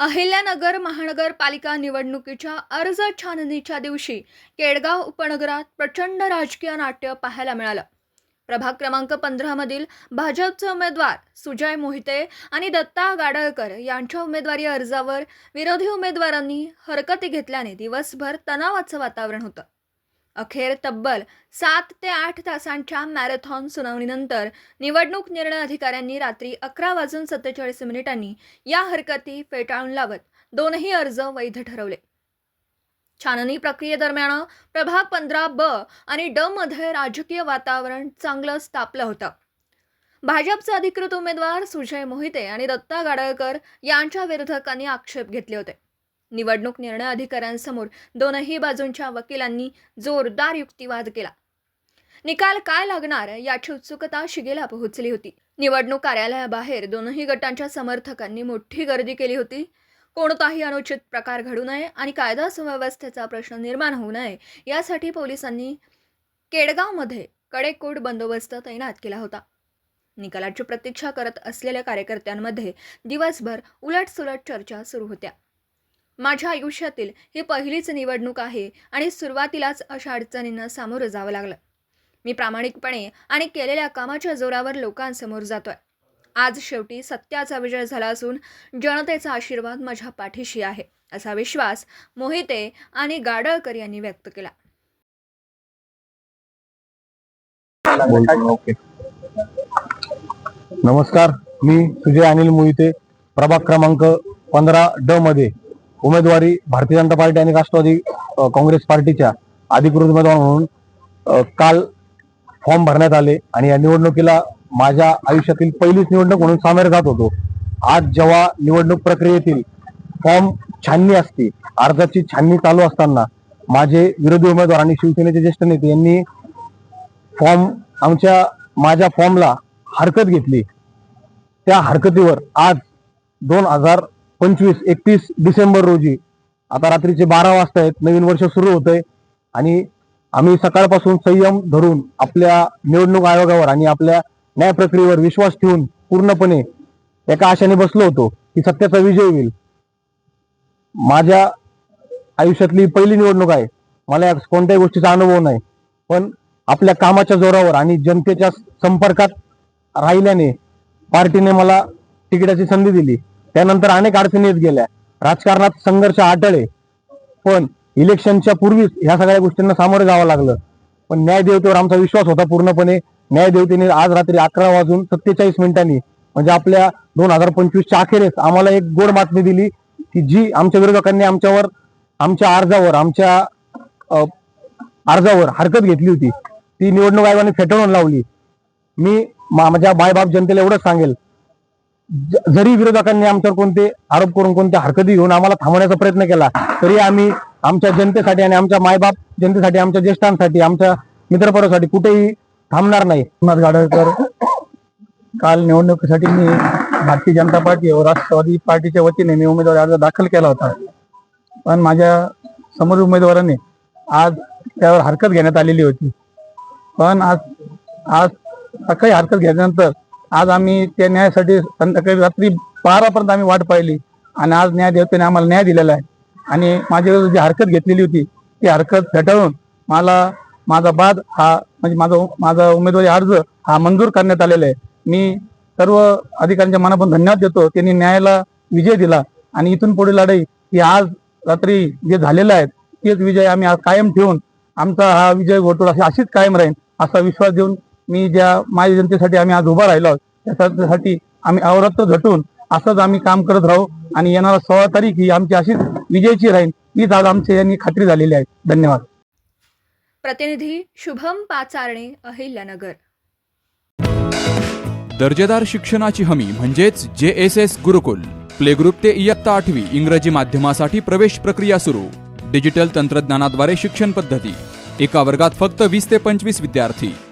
अहिल्यानगर महानगरपालिका निवडणुकीच्या अर्ज छाननीच्या दिवशी केडगाव उपनगरात प्रचंड राजकीय नाट्य पाहायला मिळालं. प्रभाग क्रमांक पंधरामधील भाजपचे उमेदवार सुजय मोहिते आणि दत्ता गाडळकर यांच्या उमेदवारी अर्जावर विरोधी उमेदवारांनी हरकती घेतल्याने दिवसभर तणावाचं वातावरण होतं. अखेर तब्बल सात ते आठ तासांच्या मॅरेथॉन सुनावणीनंतर निवडणूक निर्णय अधिकाऱ्यांनी रात्री अकरा वाजून सत्तेचाळीस मिनिटांनी या हरकती फेटाळून लावत दोनही अर्ज वैध ठरवले. छाननी प्रक्रियेदरम्यान प्रभाग पंधरा ब आणि ड मध्ये राजकीय वातावरण चांगलंच तापलं होतं. भाजपचे अधिकृत उमेदवार सुजय मोहिते आणि दत्ता गाडळकर यांच्या विरोधकांनी आक्षेप घेतले होते. निवडणूक निर्णय अधिकाऱ्यांसमोर दोनही बाजूंच्या वकिलांनी जोरदार युक्तिवाद केला. निकाल काय लागणार याची उत्सुकता शिगेला पोहोचली होती. निवडणूक कार्यालयाबाहेर दोनही गटांच्या समर्थकांनी मोठी गर्दी केली होती. कोणताही अनुचित प्रकार घडू नये आणि कायदा सुव्यवस्थेचा प्रश्न निर्माण होऊ नये यासाठी पोलिसांनी केडगावमध्ये कडेकोट बंदोबस्त तैनात केला होता. निकालाची प्रतीक्षा करत असलेल्या कार्यकर्त्यांमध्ये दिवसभर उलटसुलट चर्चा सुरू होत्या. माझ्या आयुष्यातील ही पहिलीच निवडणूक आहे आणि सुरुवातीलाच अशा अडचणींना सामोरं जावं लागलं. मी प्रामाणिकपणे आणि केलेल्या कामाच्या जोरावर लोकांसमोर जातोय. आज शेवटी सत्याचा विजय झाला असून जनतेचा आशीर्वाद माझ्या पाठीशी आहे असा विश्वास मोहिते आणि गाडळकर यांनी व्यक्त केला. नमस्कार मी सुजय अनिल मोहिते प्रभाग क्रमांक पंधरा ड मध्ये. उमेदवारी भारतीय जनता पार्टी आणि राष्ट्रवादी काँग्रेस पार्टीच्या अधिकृत उमेदवार म्हणून काल फॉर्म भरण्यात आले आणि या निवडणुकीला माझ्या आयुष्यातील पहिलीच निवडणूक म्हणून सामोरे जात होतो. आज जेव्हा निवडणूक प्रक्रियेतील फॉर्म छाननी असते अर्जाची छाननी चालू असताना माझे विरोधी उमेदवार आणि शिवसेनेचे ज्येष्ठ नेते यांनी फॉर्म आमच्या माझ्या फॉर्मला हरकत घेतली. त्या हरकतीवर आज दोन हजार पंचवीस एकतीस डिसेंबर रोजी. आता रात्रीचे बारा वाजता आहेत नवीन वर्ष सुरू होतंय. आणि आम्ही सकाळपासून संयम धरून आपल्या निवडणूक आयोगावर आणि आपल्या न्याय प्रक्रियेवर विश्वास ठेवून पूर्णपणे एका आशाने बसलो होतो की सत्याचा विजय होईल. माझ्या आयुष्यातली पहिली निवडणूक आहे. मला या कोणत्याही गोष्टीचा अनुभव नाही. पण आपल्या कामाच्या जोरावर आणि जनतेच्या संपर्कात राहिल्याने पार्टीने मला तिकिटाची संधी दिली. त्यानंतर अनेक अडचणी येत गेल्या. राजकारणात संघर्ष आटळे पण इलेक्शनच्या पूर्वीच ह्या सगळ्या गोष्टींना सामोरं जावं लागलं. पण न्यायदेवतेवर आमचा विश्वास होता पूर्णपणे. न्यायदेवतेने आज रात्री अकरा वाजून सत्तेचाळीस मिनिटांनी म्हणजे आपल्या दोन हजार पंचवीसच्या अखेरीस आम्हाला एक गोड बातमी दिली की जी आमच्या विरोधकांनी आमच्यावर आमच्या अर्जावर आमच्या अर्जावर हरकत घेतली होती. ती निवडणूक आयोगाने फेटाळून लावली. मी माझ्या बायबाप जनतेला एवढंच सांगेल जरी विरोधकांनी आमच्यावर कोणते आरोप करून कोणत्या हरकती घेऊन आम्हाला थांबवण्याचा प्रयत्न केला तरी आम्ही आमच्या जनतेसाठी आणि आमच्या मायबाप जनतेसाठी आमच्या ज्येष्ठांसाठी आमच्या मित्रपरासाठी कुठेही थांबणार नाही. सोमनाथ गाडळकर काल निवडणुकीसाठी मी भारतीय जनता पार्टी व राष्ट्रवादी पार्टीच्या वतीने मी उमेदवारी अर्ज दाखल केला होता. पण माझ्यासमोर उमेदवाराने आज त्यावर हरकत घेण्यात आलेली होती. पण आज आज सकाळी हरकत घेतल्यानंतर आज आम्ही त्या न्यायासाठी संध्याकाळी रात्री बारापर्यंत आम्ही वाट पाहिली. आणि आज न्याय देवतेने आम्हाला न्याय दिलेला आहे. आणि माझी जी हरकत घेतलेली होती ती हरकत फेटाळून मला माझा बाद हा म्हणजे माझा माझा उमेदवारी अर्ज हा मंजूर करण्यात आलेला आहे. मी सर्व अधिकाऱ्यांच्या मनापासून धन्यवाद देतो. त्यांनी न्यायाला विजय दिला. आणि इथून पुढे लढाई ही आज रात्री जे झालेलं आहे तेच विजय आम्ही आज कायम ठेवून आमचा हा विजय घोटूळ अशी अशीच कायम राहील असा विश्वास देऊन मी ज्या माझ्या जनतेसाठी आम्ही आज उभा राहिलो आहोत, त्यासाठी आम्ही अवरत्त झटून असंच आम्ही काम करत राहू आणि येणारा सोळा तारीख ही आमची अशीच विजयाची राहील हीच आज आमच्या यांनी खात्री झालेली आहे. धन्यवाद. प्रतिनिधी शुभम पाचारणे अहिल्यानगर. दर्जेदार शिक्षणाची हमी म्हणजेच J S S Gurukul. Play group ते इयत्ता आठवी इंग्रजी माध्यमासाठी प्रवेश प्रक्रिया सुरू. डिजिटल तंत्रज्ञानाद्वारे शिक्षण पद्धती. एका वर्गात फक्त वीस ते पंचवीस विद्यार्थी.